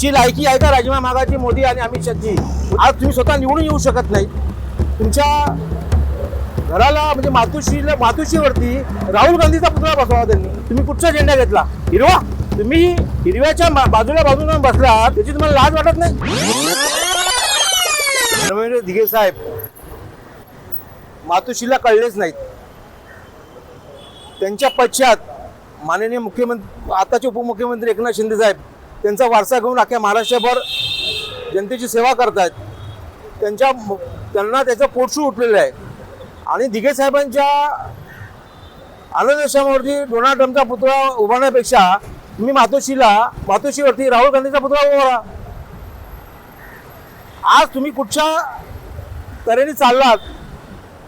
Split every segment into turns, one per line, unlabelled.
तुमची लायकी आहे का राजीनामा मागाची मोदी आणि अमित शहाची? आज तुम्ही स्वतः निवडून येऊ शकत नाही. तुमच्या घराला म्हणजे मातोश्रीला मातोश्रीवरती राहुल गांधीचा पुतळा बसवा त्यांनी. तुम्ही कुठचा झेंडा घेतला? हिरवा? तुम्ही हिरव्याच्या बाजूला बाजूला बसलात त्याची तुम्हाला लाज वाटत नाही? रवींद्र दिघे साहेब मातोश्रीला कळलेच नाहीत. त्यांच्या पश्चात माननीय मुख्यमंत्री आताचे उपमुख्यमंत्री एकनाथ शिंदे साहेब त्यांचा वारसा घेऊन अख्ख्या महाराष्ट्रभर जनतेची सेवा करतायत. त्यांच्या त्यांना त्याचं पोटशू उठलेलं आहे. आणि दिघे साहेबांच्या आनंदश्यामावरती डोनाल्ड ट्रम्पचा पुतळा उभारण्यापेक्षा तुम्ही मातोश्रीला मातोश्रीवरती राहुल गांधीचा पुतळा उभारा. आज तुम्ही कुठच्या तऱ्हेने चाललात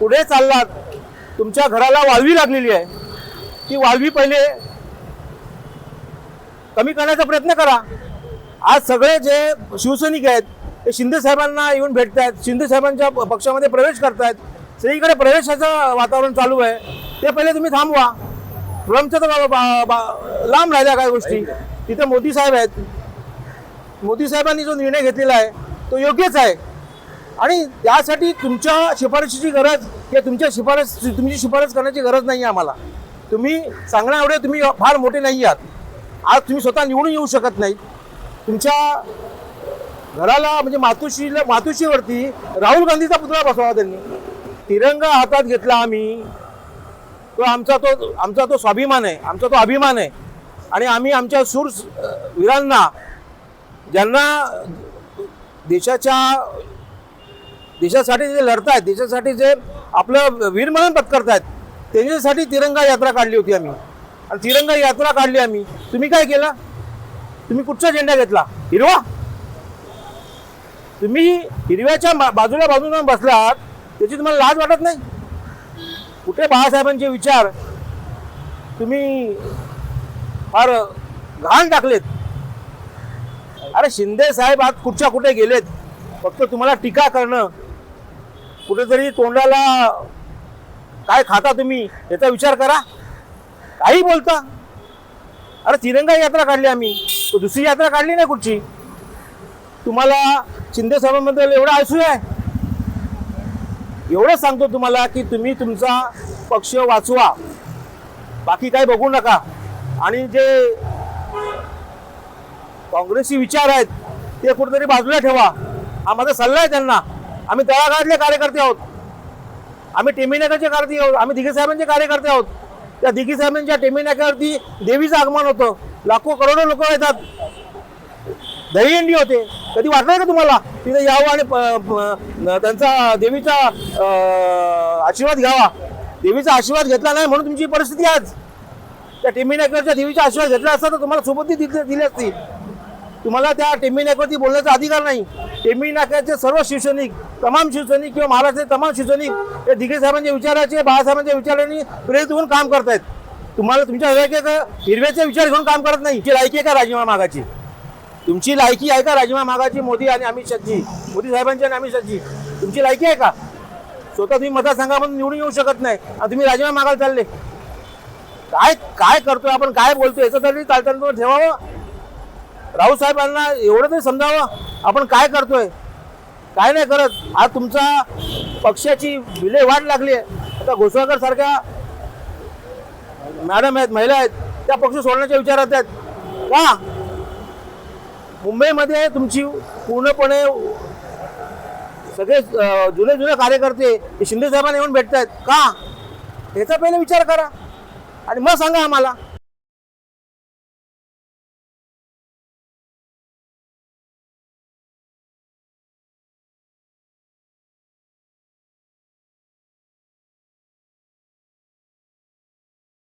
पुढे चाललात तुमच्या घराला वाळवी लागलेली आहे. ती वाळवी पहिले कमी करण्याचा प्रयत्न करा. आज सगळे जे शिवसैनिक आहेत ते शिंदे साहेबांना येऊन भेटत आहेत शिंदे साहेबांच्या पक्षामध्ये प्रवेश करतायत. सगळीकडे प्रवेशाचं वातावरण चालू आहे. ते पहिले तुम्ही थांबवा. ट्रम्पचं तर बा- बा- लांब राहिल्या काय गोष्टी. तिथे मोदी साहेब आहेत. मोदी साहेबांनी जो निर्णय घेतलेला आहे तो योग्यच आहे. आणि त्यासाठी तुमच्या शिफारशीची गरज किंवा तुमच्या शिफारस तुमची शिफारस करण्याची गरज नाही आहे आम्हाला. तुम्ही सांगण्या एवढे तुम्ही फार मोठे नाही आहात. आज तुम्ही स्वतः निवडून येऊ शकत नाही तुमच्या घराला म्हणजे मातोश्रीला मातोश्रीवरती राहुल गांधीचा पुतळा बसवा त्यांनी. तिरंगा हातात घेतला आम्ही. तो आमचा तो आमचा तो स्वाभिमान आहे. आमचा तो अभिमान आहे. आणि आम्ही आमच्या सूर वीरांना ज्यांना देशाच्या देशासाठी जे लढतायत देशासाठी जे आपलं वीरमरण पत्करतायत त्यांच्यासाठी तिरंगा यात्रा काढली होती आम्ही. आणि तिरंगा यात्रा काढली आम्ही. तुम्ही काय केलं? तुम्ही कुठचा झेंडा घेतला? हिरवा? तुम्ही हिरव्याच्या बाजूला बाजूला बसलात त्याची तुम्हाला लाज वाटत नाही? कुठे बाळासाहेबांचे विचार? तुम्ही फार घाण टाकलेत. अरे शिंदे साहेब आज कुठच्या कुठे गेलेत? फक्त तुम्हाला टीका करणं. कुठेतरी तोंडाला काय खाता तुम्ही? याचा विचार करा. काही बोलता. अरे तिरंगा यात्रा काढली आम्ही. दुसरी यात्रा काढली नाही कुठची? तुम्हाला शिंदे साहेबांबद्दल एवढं ऐसू आहे? एवढं सांगतो तुम्हाला की तुम्ही तुमचा पक्ष वाचवा. बाकी काही बघू नका. आणि जे काँग्रेसचे विचार आहेत ते कुठेतरी बाजूला ठेवा. हा माझा सल्ला आहे त्यांना. आम्ही तळागाळातले कार्यकर्ते आहोत. आम्ही टेमीनाकाचे कार्यकर्ते आहोत. आम्ही दिघे साहेबांचे कार्यकर्ते आहोत. त्या दिघी साहेबांच्या टेमिनाक्यावरती देवीचं आगमन होतं. लाखो करोडो लोक येतात. दहीहंडी होते. कधी वाटलं का तुम्हाला? तिथे यावं आणि प- त्यांचा देवीचा आशीर्वाद घ्यावा. देवीचा आशीर्वाद घेतला नाही म्हणून तुमची परिस्थिती आज. त्या टिम्मी देवीचा आशीर्वाद घेतला असता तर तुम्हाला सोबतही दिली दिली असती. तुम्हाला त्या टिम्मी बोलण्याचा अधिकार नाही. टिम्मी नाक्याचे सर्व शिवसैनिक तमाम शिवसैनिक किंवा महाराष्ट्राचे तमाम शिवसैनिक या दिघे साहेबांच्या विचाराचे बाळासाहेबांच्या विचाराने प्रेरित होऊन काम करतायत. तुम्हाला तुमच्या हिरव्या हिरव्याचे विचार घेऊन काम करत नाही. तुमची लायकी आहे का राजीनामा मागाची तुमची लायकी आहे का राजीनामा मागाची मोदी आणि अमित शहाची. मोदी साहेबांची आणि अमित शहाची. तुमची लायकी आहे का? स्वतः तुम्ही मतदारसंघामधून निवडून येऊ शकत नाही. आणि तुम्ही राजीनामा मागायला चालले. काय काय करतोय आपण? काय बोलतोय? याचं तरी चालताना ठेवावं. राऊत साहेबांना एवढं तरी समजावं. आपण काय करतोय? काय नाही करत. आज तुमचा पक्षाची विले वाट लागली आहे. आता घोसाळकर सारख्या मॅडम आहेत महिला आहेत त्या पक्ष सोडण्याच्या विचारात आहेत. का? मुंबईमध्ये तुमची पूर्णपणे सगळे जुने जुने कार्यकर्ते हे शिंदे साहेबांना येऊन भेटत आहेत का? ह्याचा पहिले विचार करा. आणि मग सांगा आम्हाला.